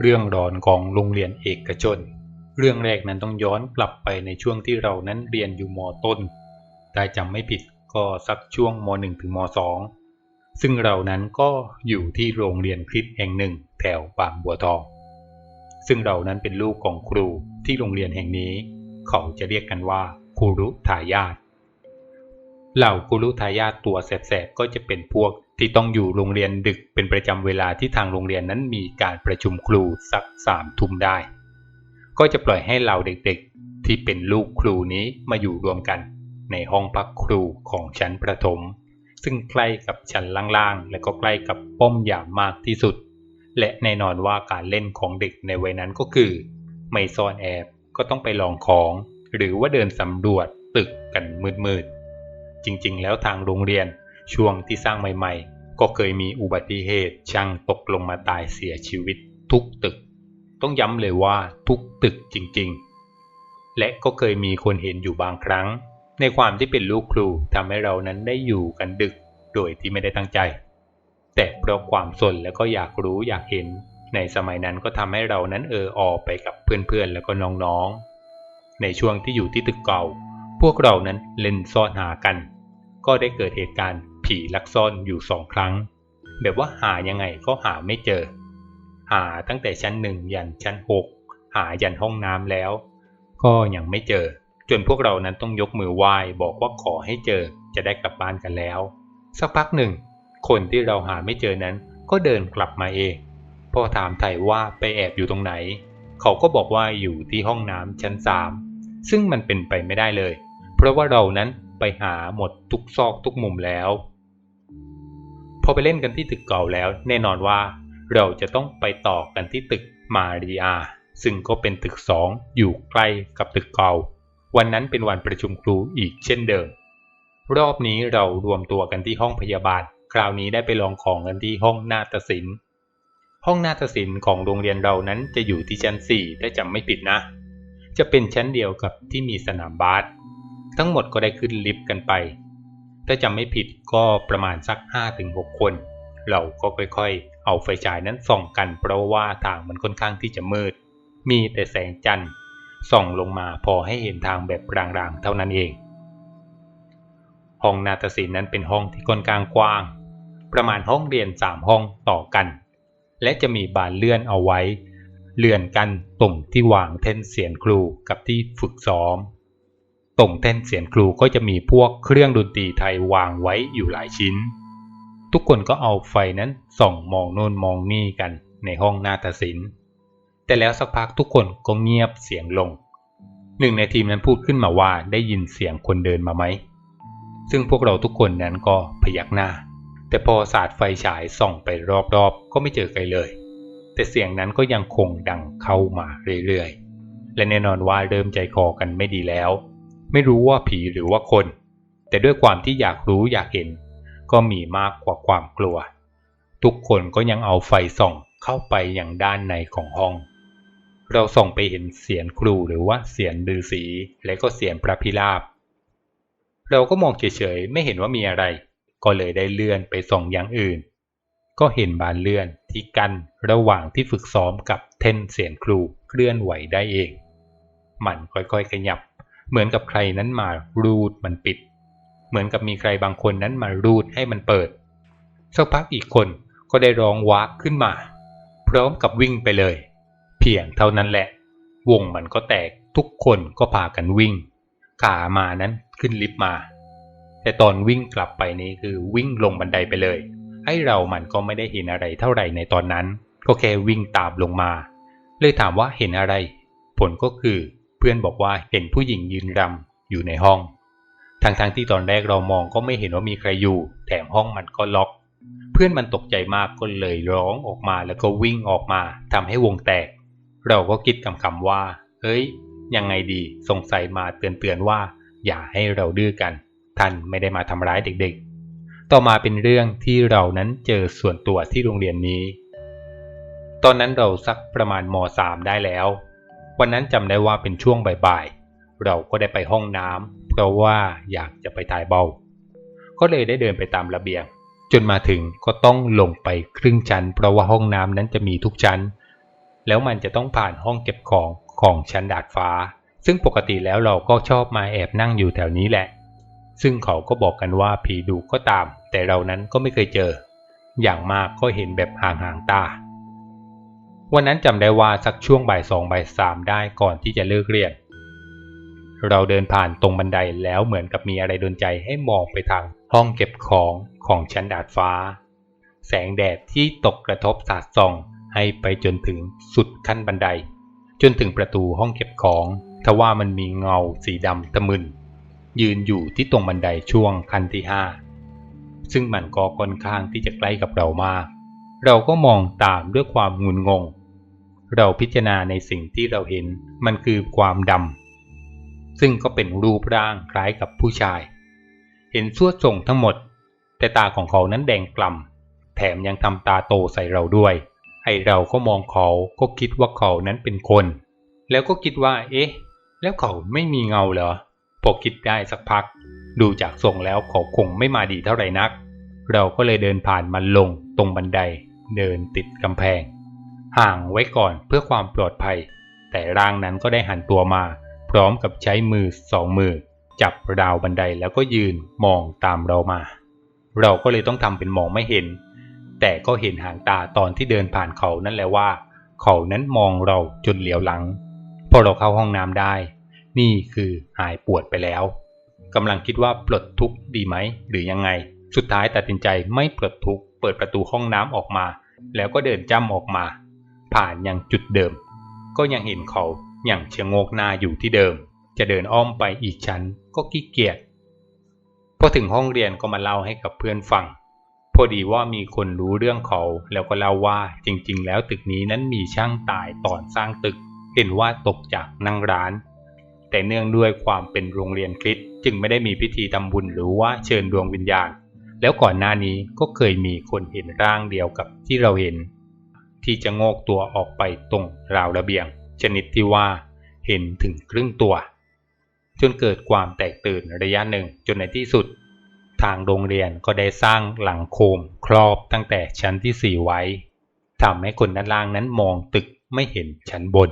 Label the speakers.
Speaker 1: เรื่องรอนของโรงเรียนเอกชน เรื่องแรกนั้นต้องย้อนกลับไปในช่วงที่เรานั้นเรียนอยู่มต้นถ้าจำไม่ผิดก็สักช่วงม .1 ถึงม .2 ซึ่งเรานั้นก็อยู่ที่โรงเรียนคริสแห่งหนึ่งแถวบางบัวทอง ซึ่งเรานั้นเป็นลูกของครูที่โรงเรียนแห่งนี้ เขาจะเรียกกันว่าครูรุทายาท เหล่ากุลุทายาทตัวแสบๆก็จะเป็นพวกที่ต้องอยู่โรงเรียนดึกเป็นประจำเวลาที่ทางโรงเรียนนั้นมีการประชุมครูสักสามทุ่มได้ ก็จะปล่อยให้เหล่าเด็กๆ ที่เป็นลูกครูนี้มาอยู่รวมกัน ในห้องพักครูของชั้นประถม ซึ่งใกล้กับชั้นล่างๆ และก็ใกล้กับป้อมยามมากที่สุด และแน่นอนว่าการเล่นของเด็กในวัยนั้นก็คือ ไม่ซ่อนแอบก็ต้องไปลองของ หรือว่าเดินสำรวจตึกกันมืดๆ จริงๆ แล้วทางโรงเรียนช่วงที่สร้างใหม่ๆ ก็เคยมีอุบัติเหตุช่างตกลงมาตายเสียชีวิตทุกตึก ต้องย้ำเลยว่าทุกตึกจริงๆ และก็เคยมีคนเห็นอยู่บางครั้ง ในความที่เป็นลูกครูทำให้เรานั้นได้อยู่กันดึกโดยที่ไม่ได้ตั้งใจ แต่เพราะความสนแล้วก็อยากรู้อยากเห็น ในสมัยนั้นก็ทำให้เรานั้นเออออไปกับเพื่อนๆแล้วก็น้องๆ ในช่วงที่อยู่ที่ตึกเก่า พวกเรานั้นเล่นซ่อนหากัน ก็ได้เกิดเหตุการณ์ผีลักซ่อนอยู่สองครั้ง แบบว่าหายังไงก็หาไม่เจอ หาตั้งแต่ชั้นหนึ่งยันชั้นหกหายันห้องน้ำแล้ว ก็ยังไม่เจอ จนพวกเรานั้นต้องยกมือไหว้บอกว่าขอให้เจอจะได้กลับบ้านกันแล้ว สักพักหนึ่ง คนที่เราหาไม่เจอนั้นก็เดินกลับมาเองพอถามไถ่ว่าไปแอบอยู่ตรงไหน เขาก็บอกว่าอยู่ที่ห้องน้ำชั้นสามซึ่งมันเป็นไปไม่ได้เลย เพราะว่าเรานั้น ไปหาหมดทุกซอกทุกมุมแล้ว พอไปเล่นกันที่ตึกเก่าแล้ว แน่นอนว่าเราจะต้องไปต่อกันที่ตึกมาริอาซึ่งก็เป็นตึกสองอยู่ใกล้กับตึกเก่า วันนั้นเป็นวันประชุมครูอีกเช่นเดิม รอบนี้เรารวมตัวกันที่ห้องพยาบาล คราวนี้ได้ไปลองของกันที่ห้องนาฏศิลป์ห้องนาฏศิลป์ของโรงเรียนเรานั้นจะอยู่ที่ชั้น4ถ้าจำไม่ผิดนะ จะเป็นชั้นเดียวกับที่มีสนามบาส ทั้งหมดก็ได้ขึ้นลิฟต์กันไป ถ้าจำไม่ผิดก็ประมาณสัก 5-6 คน เราก็ค่อยๆ เอาไฟฉายนั้นส่องกัน เพราะว่าทางมันค่อนข้างที่จะมืด มีแต่แสงจันทร์ส่องลงมาพอให้เห็นทางแบบรางๆ เท่านั้นเอง ห้องนาฏศิลป์นั้นเป็นห้องที่ค่อนข้างกว้าง ประมาณห้องเรียน 3 ห้องต่อกัน และจะมีบานเลื่อนเอาไว้ เลื่อนกันตรงที่วางแท่นเสียนครูกับที่ฝึกซ้อม ตรงแท่นเสียนครูก็จะมีพวกเครื่องดนตรีไทยวางไว้อยู่หลายชิ้น ทุกคนก็เอาไฟนั้นส่องมองโน่นมองนี่กันในห้องนาฏศิลป์แต่แล้วสักพักทุกคนก็เงียบเสียงลง หนึ่งในทีมนั้นพูดขึ้นมาว่าได้ยินเสียงคนเดินมาไหม ซึ่งพวกเราทุกคนนั้นก็พยักหน้า แต่พอสาดไฟฉายส่องไปรอบๆ ก็ไม่เจอใครเลย แต่เสียงนั้นก็ยังคงดังเข้ามาเรื่อยๆ และแน่นอนว่าเริ่มใจคอกันไม่ดีแล้ว ไม่รู้ว่าผีหรือว่าคน แต่ด้วยความที่อยากรู้อยากเห็น ก็มีมากกว่าความกลัว ทุกคนก็ยังเอาไฟส่องเข้าไปอย่างด้านในของห้อง เราส่องไปเห็นเสียงครูหรือว่าเสียงฤาษีและก็เสียงพระพิราบ เราก็มองเฉยๆไม่เห็นว่ามีอะไร ก็เลยได้เลื่อนไปส่องอย่างอื่น ก็เห็นบานเลื่อนที่กันระหว่างที่ฝึกซ้อมกับเท่นเสียงครูเคลื่อนไหวได้เอง มันค่อยๆขยับ เหมือนกับใครนั้นมารูดมันปิด เหมือนกับมีใครบางคนนั้นมารูดให้มันเปิด สักพักอีกคนก็ได้ร้องวากขึ้นมา พร้อมกับวิ่งไปเลย เพียงเท่านั้นแหละ วงมันก็แตกทุกคนก็พากันวิ่ง ขามานั้นขึ้นลิฟต์มา แต่ตอนวิ่งกลับไปนี้คือวิ่งลงบันไดไปเลยให้เรามันก็ไม่ได้เห็นอะไรเท่าไหร่ในตอนนั้น ก็แค่วิ่งตามลงมา เลยถามว่าเห็นอะไร ผลก็คือ เพื่อนบอกว่าเห็นผู้หญิงยืนรำอยู่ในห้อง ทั้งๆทที่ตอนแรกเรามองก็ไม่เห็นว่ามีใครอยู่ แถมห้องมันก็ล็อก เพื่อนมันตกใจมากก็เลยร้องออกมาแล้วก็วิ่งออกมาทำให้วงแตก เราก็คิดคำๆว่า เฮ้ย ยังไงดีสงสัยมาเตือนๆว่า อย่าให้เราดื้อกัน ท่านไม่ได้มาทำร้ายเด็กๆ ต่อมาเป็นเรื่องที่เรานั้นเจอส่วนตัวที่โรงเรียนนี้ ตอนนั้นเราสักประมาณม .3 ได้แล้ว วันนั้นจำได้ว่าเป็นช่วงบ่ายๆ เราก็ได้ไปห้องน้ำเพราะว่าอยากจะไปถ่ายเบา ก็เลยได้เดินไปตามระเบียง จนมาถึงก็ต้องลงไปครึ่งชั้น เพราะว่าห้องน้ำนั้นจะมีทุกชั้น แล้วมันจะต้องผ่านห้องเก็บของของชั้นดาดฟ้า ซึ่งปกติแล้วเราก็ชอบมาแอบนั่งอยู่แถวนี้แหละ ซึ่งเขาก็บอกกันว่าผีดุก็ตาม แต่เรานั้นก็ไม่เคยเจอ อย่างมากก็เห็นแบบห่างๆตา วันนั้นจำได้ว่าสักช่วงบ่ายสองบ่ายสามได้ก่อนที่จะเลิกเรียน เราเดินผ่านตรงบันไดแล้วเหมือนกับมีอะไรดนใจให้มองไปทางห้องเก็บของของชั้นดาดฟ้า แสงแดดที่ตกกระทบสาดส่องให้ไปจนถึงสุดขั้นบันได จนถึงประตูห้องเก็บของทว่ามันมีเงาสีดำตะมึน ยืนอยู่ที่ตรงบันไดช่วงขั้นที่ห้าซึ่งมันก็ค่อนข้างที่จะใกล้กับเรามาก เราก็มองตามด้วยความงุนงง เราพิจารณาในสิ่งที่เราเห็นมันคือความดำซึ่งก็เป็นรูปร่างคล้ายกับผู้ชาย เห็นสวดทรงทั้งหมด แต่ตาของเขานั้นแดงกล่ำแถมยังทำตาโตใส่เราด้วยไอเราก็มองเขาก็คิดว่าเขานั้นเป็นคน แล้วก็คิดว่า เอ๊ะ แล้วเขาไม่มีเงาเหรอพอคิดได้สักพัก ดูจากทรงแล้วเขาคงไม่มาดีเท่าไหร่นัก เราก็เลยเดินผ่านมันลงตรงบันได เดินติดกำแพง ห่างไว้ก่อนเพื่อความปลอดภัย แต่ร่างนั้นก็ได้หันตัวมา พร้อมกับใช้มือสองมือ จับราวบันไดแล้วก็ยืนมองตามเรามา เราก็เลยต้องทำเป็นมองไม่เห็น แต่ก็เห็นหางตาตอนที่เดินผ่านเขานั่นแหละว่า เขานั้นมองเราจนเหลียวหลัง พอเราเข้าห้องน้ำได้ นี่คือหายปวดไปแล้วกำลังคิดว่าปลดทุกข์ดีไหมหรือยังไง สุดท้ายตัดสินใจไม่ปลดทุกข์เปิดประตูห้องน้ำออกมา แล้วก็เดินจ้ำออกมา ผ่านยังจุดเดิม ก็ยังเห็นเขาอย่างเชงโงกหน้าอยู่ที่เดิม จะเดินอ้อมไปอีกชั้นก็ขี้เกียจพอถึงห้องเรียนก็มาเล่าให้กับเพื่อนฟัง พอดีว่ามีคนรู้เรื่องเขาแล้วก็เล่าว่าจริง ๆ แล้วตึกนี้นั้นมีช่างตายตอนสร้างตึก เห็นว่าตกจากนั่งร้าน แต่เนื่องด้วยความเป็นโรงเรียนคริสจึงไม่ได้มีพิธีทำบุญหรือว่าเชิญดวงวิญญาณ แล้วก่อนหน้านี้ก็เคยมีคนเห็นร่างเดียวกับที่เราเห็น ที่จะโงกตัวออกไปตรงราวระเบียง ชนิดที่ว่าเห็นถึงครึ่งตัว จนเกิดความแตกตื่นระยะหนึ่งจนในที่สุด ทางโรงเรียนก็ได้สร้างหลังโคมครอบตั้งแต่ชั้นที่สี่ไว้ทำให้คนด้านล่างนั้นมองตึกไม่เห็นชั้นบน